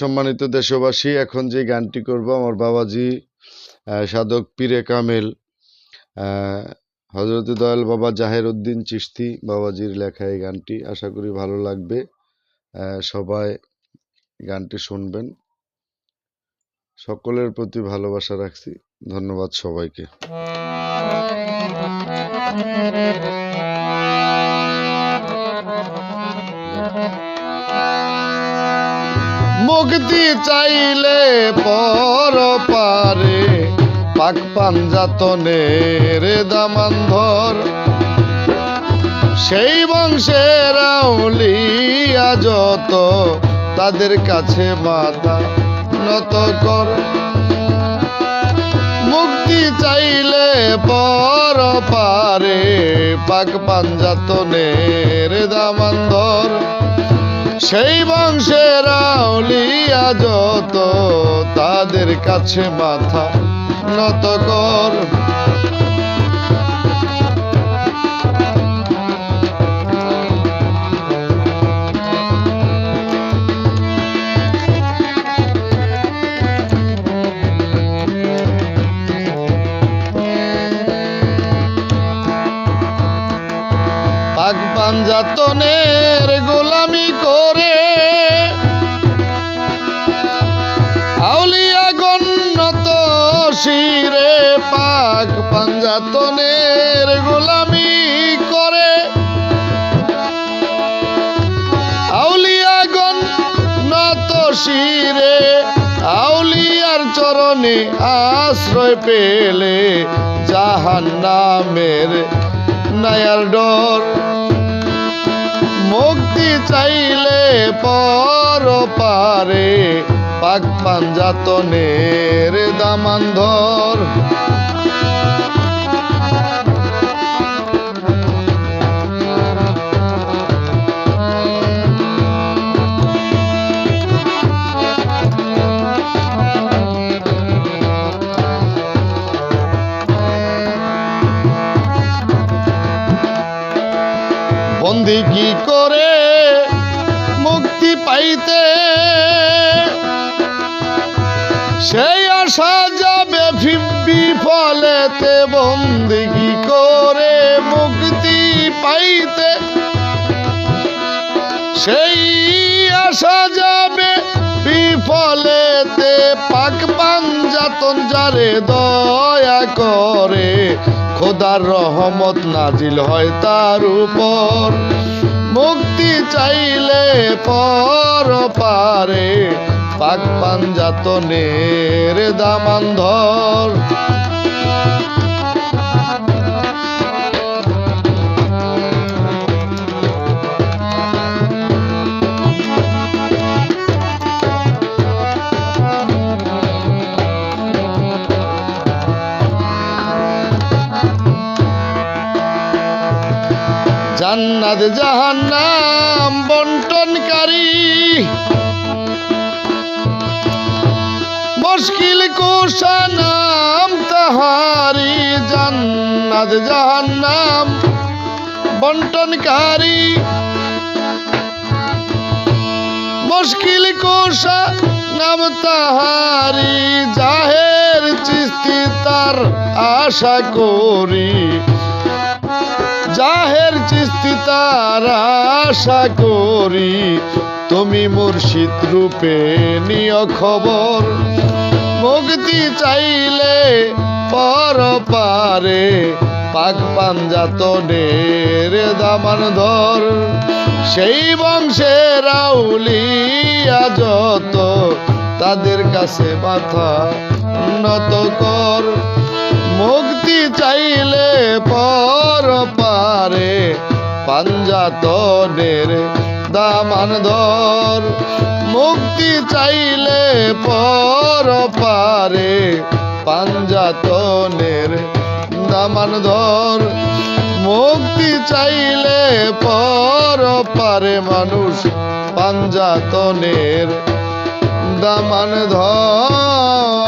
সম্মানিত দেশবাসী, এখন যে গানটি করব আমার বাবাজি সাধক পীরে কামেল হজরত দয়াল বাবা জাহের উদ্দিন চিশতি বাবাজির লেখা এই গানটি। আশা করি ভালো লাগবে। সবাই গানটি শুনবেন। সকলের প্রতি ভালোবাসা রাখছি। ধন্যবাদ সবাইকে। মুক্তি চাইলে পর পারে পাক পাঞ্জাতনের দামান্ধর। সেই বংশের আউলিয়া যত, তাদের কাছে মাথা নত কর। মুক্তি চাইলে পর পারে পাক পাঞ্জাতনের দামান্ধর। সেই বংশের আউলিয়া যত তাদের কাছে মাথা নত কর। পাক পাঞ্জাতনের গোলামি করে। আউলিয়া গণ্যত শিরে পাক পাঞ্জাতনের গোলামি করে। আউলিয়া গণ্যত শিরে আউলিয়ার চরণে আশ্রয় পেলে জাহান নামের নায়ার ডর। মুক্তি চাইলে পর পারে। পাক পাঞ্জাতনের দামান্ধর। বন্দি কি করে মুক্তি পাইতে? সেই আশা যাবে বিফলেতে বন্দি কি করে মুক্তি পাইতে? সেই আশা যাবে বিফলেতে পাক পাঞ্জাতন যারে দয়া করে, খোদার রহমত নাজিল হয় তার উপর। মুক্তি চাইলে পর পারে, পাক পাঞ্জাতনের দামান্ধর। জান্নাত জাহান্নাম বন্টনকারী। মুশকিল কুশা নাম তাহারি জান্নাত জাহান্নাম বন্টনকারী। মুশকিল কুশা নাম তাহারি জাহের চিস্তি তার আশা করি। জাহের চিস্তি তার আশা করি, তুমি মুর্শিদ রূপে নিয় খবর। মুক্তি চাইলে পর পারে, পাক পাঞ্জাতনের দামান ধর। সেই বংশের আউলিয়া যত, তাদের কাছে মাথা নত কর। মুক্তি চাইলে পর পারে পাঞ্জাতনের দামান ধর মুক্তি চাইলে পর পারে পাঞ্জাতনের দামান ধর মুক্তি চাইলে পর পারে মানুষ পাঞ্জাতনের দামান ধর